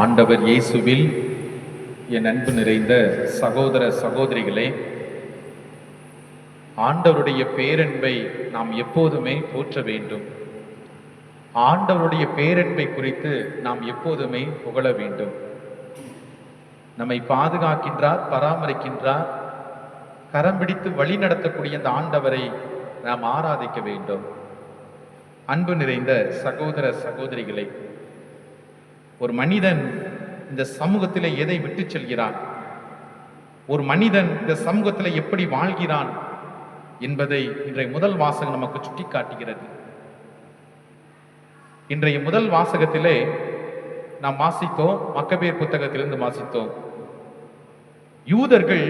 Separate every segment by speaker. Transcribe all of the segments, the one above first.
Speaker 1: ஆண்டவர் இயேசுவில் என் அன்பு நிறைந்த சகோதர சகோதரிகளே ஆண்டவருடைய பேரன்பை நாம் எப்போதுமே போற்ற வேண்டும். ஆண்டவருடைய பேரன்பை குறித்து நாம் எப்போதுமே புகழ வேண்டும். நம்மை பாதுகாக்கின்றார் பராமரிக்கின்றார் கரம் பிடித்து வழி நடத்தக்கூடிய அந்த ஆண்டவரை நாம் ஆராதிக்க வேண்டும். அன்பு நிறைந்த சகோதர சகோதரிகளை ஒரு மனிதன் இந்த சமூகத்தில் எதை விட்டு செல்கிறான்? ஒரு மனிதன் இந்த சமூகத்தில் எப்படி வாழ்கிறான் என்பதை இன்றைய முதல் வாசகம் நமக்கு சுட்டிக்காட்டுகிறது. இன்றைய முதல் வாசகத்திலே நாம் வாசித்தோம் மக்கபேர் புத்தகத்திலிருந்து வாசித்தோம். யூதர்கள்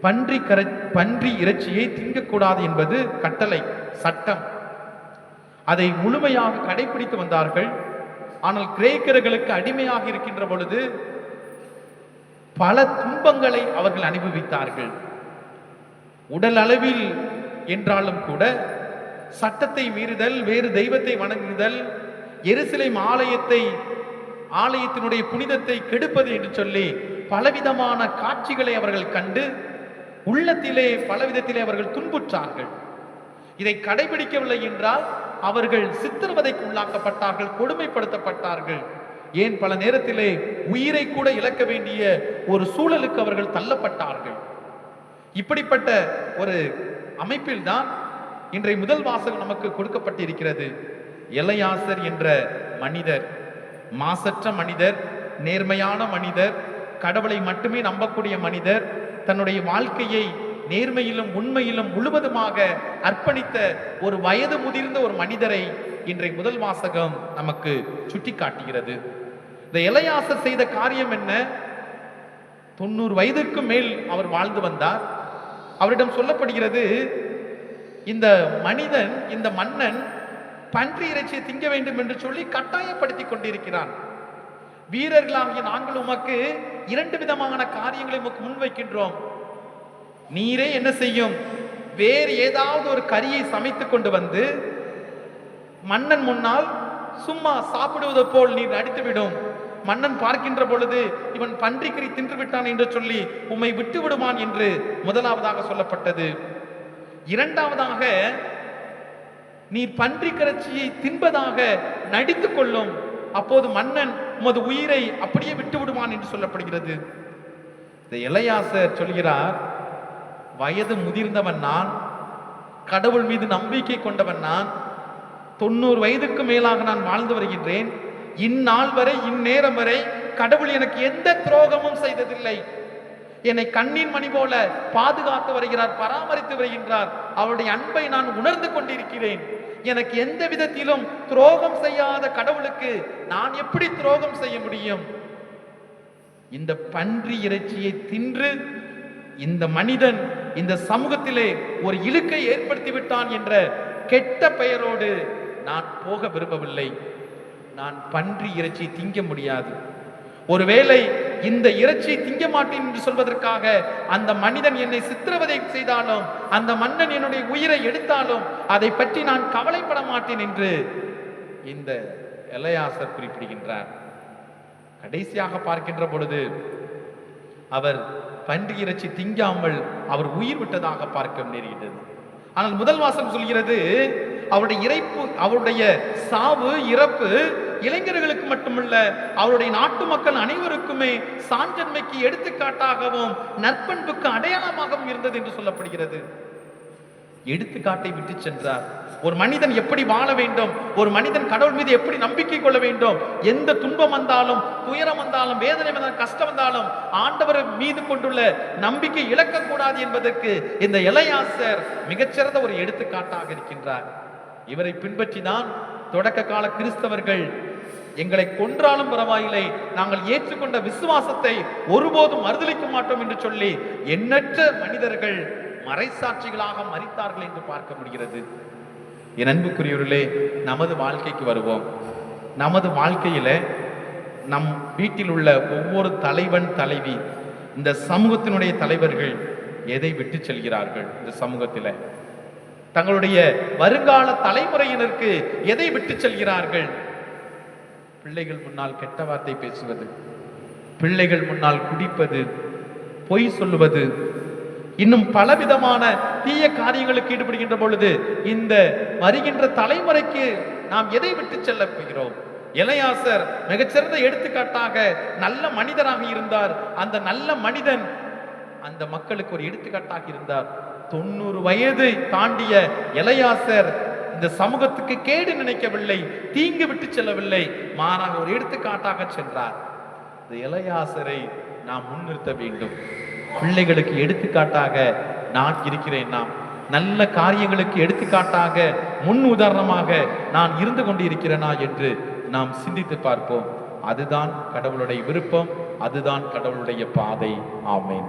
Speaker 1: பன்றி கர பன்றி இறைச்சியை திங்கக்கூடாது என்பது கட்டளை சட்டம். அதை முழுமையாக கடைபிடித்து வந்தார்கள். ஆனால் கிரேக்கர்களுக்கு அடிமையாக இருக்கின்ற பொழுது பல துன்பங்களை அவர்கள் அனுபவித்தார்கள். உடல் அளவில் என்றாலும் கூட சட்டத்தை மீறுதல் வேறு தெய்வத்தை வணங்குதல் எருசலேம் ஆலயத்தை ஆலயத்தினுடைய புனிதத்தை கெடுப்பது என்று சொல்லி பலவிதமான காட்சிகளை அவர்கள் கண்டு உள்ளத்திலே பலவிதத்திலே அவர்கள் துன்புற்றார்கள். இதை கடைபிடிக்கவில்லை என்றால் அவர்கள் சித்திரவதைக்கு உள்ளாக்கப்பட்டார்கள் கொடுமைப்படுத்தப்பட்டார்கள். ஏன் பல நேரத்திலே உயிரை கூட இழக்க வேண்டிய ஒரு சூழலுக்கு அவர்கள் தள்ளப்பட்டார்கள். இப்படிப்பட்ட ஒரு அமைப்பில்தான் இன்றைய முதல் வாசகம் நமக்கு கொடுக்கப்பட்டிருக்கிறது. எலையாசர் என்ற மனிதர் மாசற்ற மனிதர் நேர்மையான மனிதர் கடவுளை மட்டுமே நம்பக்கூடிய மனிதர் தன்னுடைய வாழ்க்கையை நேர்மையிலும் உண்மையிலும் முழுவதுமாக அர்ப்பணித்த ஒரு வயது முதிர்ந்த ஒரு மனிதரை இன்றைய முதல் வாசகம் நமக்கு சுட்டி காட்டுகிறது இந்த இளையாசர் செய்த காரியம் என்ன? தொண்ணூறு வயதுக்கு மேல் அவர் வாழ்ந்து வந்தார். அவரிடம் சொல்லப்படுகிறது இந்த மனிதன் இந்த மன்னன் பன்றி இறைச்சியை திங்க வேண்டும் என்று சொல்லி கட்டாயப்படுத்தி கொண்டிருக்கிறான். வீரர்களாகிய நாங்கள் உமக்கு இரண்டு விதமான காரியங்களை உமக்கு முன்வைக்கின்றோம். நீரே என்ன செய்யும்? வேறு ஏதாவது ஒரு கரியை சமைத்து கொண்டு வந்து மன்னன் முன்னால் சும்மா சாப்பிடுவது போல் நீர் நடித்துவிடும் மன்னன் பார்க்கின்ற பொழுது இவன் பன்றிக்கறி தின்று விட்டான் என்று சொல்லி உம்மை விட்டு விடுவான் என்று முதலாவதாக சொல்லப்பட்டது. இரண்டாவதாக நீர் பன்றிக்கரைச்சியை தின்பதாக நடித்துக் கொள்ளும். அப்போது மன்னன் உமது உயிரை அப்படியே விட்டு விடுவான் என்று சொல்லப்படுகிறது. இந்த இளையாசர் சொல்கிறார் வயது முதிர்ந்தவன் நான் கடவுள் மீது நம்பிக்கை கொண்டவன் நான் தொண்ணூறு வயதுக்கு மேலாக நான் வாழ்ந்து வருகின்றேன். இந்நாள் வரை இந்நேரம் வரை கடவுள் எனக்கு எந்த துரோகமும் செய்ததில்லை. என்னை கண்ணின் மணி போல பாதுகாத்து வருகிறார் பராமரித்து வருகின்றார். அவருடைய அன்பை நான் உணர்ந்து கொண்டிருக்கிறேன். எனக்கு எந்த விதத்திலும் துரோகம் செய்யாத கடவுளுக்கு நான் எப்படி துரோகம் செய்ய முடியும்? இந்த பன்றி இறைச்சியை தின்று இந்த மனிதன் இந்த சமூகத்திலே ஒரு இழுக்கை ஏற்படுத்தி விட்டான் என்ற கெட்ட பெயரோடு நான் போக விரும்பவில்லை. நான் பன்றி இறைச்சி திங்க முடியாது. ஒருவேளை இந்த இறைச்சி திங்க மாட்டேன் என்று சொல்வதற்காக அந்த மனிதன் என்னை சித்திரவதை செய்தாலும் அந்த மன்னன் என்னுடைய உயிரை எடுத்தாலும் அதை பற்றி நான் கவலைப்பட மாட்டேன் என்று இந்த எலையாசர் குறிப்பிடுகின்றார். கடைசியாக பார்க்கின்ற பொழுது அவர் பன்றி இறைச்சி திங்காமல் அவர் உயிர் விட்டதாக பார்க்க நேரிட்டது. ஆனால் முதல் வாசம் சொல்கிறது அவருடைய இறைப்பு அவருடைய சாவு இறப்பு இளைஞர்களுக்கு மட்டுமல்ல அவருடைய நாட்டு மக்கள் அனைவருக்குமே சான்றன்மைக்கு எடுத்துக்காட்டாகவும் நற்பண்புக்கு அடையாளமாகவும் இருந்தது என்று சொல்லப்படுகிறது. எடுத்துக்காட்டை விட்டு சென்றார். ஒரு மனிதன் எப்படி வாழ வேண்டும்? ஒரு மனிதன் கடவுள் மீது எப்படி நம்பிக்கை கொள்ள வேண்டும்? எந்த துன்பம் வந்தாலும் துயரம் வந்தாலும் வேதனை வந்தாலும் கஷ்டம் வந்தாலும் ஆண்டவர் மீது கொண்டுள்ள நம்பிக்கை இழக்கக்கூடாது என்பதற்கு இந்த இளையாசர் மிகச்சிறந்த ஒரு எடுத்துக்காட்டாக இருக்கின்றார். இவரை பின்பற்றிதான் தொடக்க கால கிறிஸ்தவர்கள் எங்களை கொன்றாலும் பரவாயில்லை. நாங்கள் ஏற்றுக்கொண்ட விசுவாசத்தை ஒருபோதும் மறுதளிக்க மாட்டோம் என்று சொல்லி எண்ணற்ற மனிதர்கள் மறைசாட்சிகளாக மறித்தார்கள் என்று பார்க்க முடிகிறது. என் அன்புக்குரியவர்களே நமது வாழ்க்கைக்கு வருவோம். நமது வாழ்க்கையில் நம் வீட்டில் உள்ள ஒவ்வொரு தலைவன் தலைவி இந்த சமூகத்தினுடைய தலைவர்கள் எதை விட்டு செல்கிறார்கள் இந்த சமூகத்தில்? தங்களுடைய வருங்கால தலைமுறையினருக்கு எதை விட்டு செல்கிறார்கள்? பிள்ளைகள் முன்னால் கெட்ட வார்த்தை பேசுவது பிள்ளைகள் முன்னால் குடிப்பது பொய் சொல்லுவது இன்னும் பலவிதமான தீய காரியங்களுக்கு ஈடுபடுகின்ற பொழுது இந்த வருகின்ற தலைமுறைக்கு நாம் எதை விட்டு செல்ல போகிறோம்? இளையாசர் மிகச்சிறந்த எடுத்துக்காட்டாக நல்ல மனிதராக இருந்தார். அந்த நல்ல மனிதன் அந்த மக்களுக்கு ஒரு எடுத்துக்காட்டாக இருந்தார். தொண்ணூறு வயது தாண்டிய இளையாசர் இந்த சமூகத்துக்கு கேடு நினைக்கவில்லை தீங்கு விட்டு செல்லவில்லை மாறாக ஒரு எடுத்துக்காட்டாக சென்றார். இந்த இளையாசரை நாம் முன்னிறுத்த வேண்டும். பிள்ளைகளுக்கு எடுத்துக்காட்டாக நான் இருக்கிறேன் நாம். நல்ல காரியங்களுக்கு எடுத்துக்காட்டாக முன் உதாரணமாக நான் இருந்து கொண்டு இருக்கிறேனா என்று நாம் சிந்தித்து பார்ப்போம். அதுதான் கடவுளுடைய விருப்பம் அதுதான் கடவுளுடைய பாதை. ஆமேன்.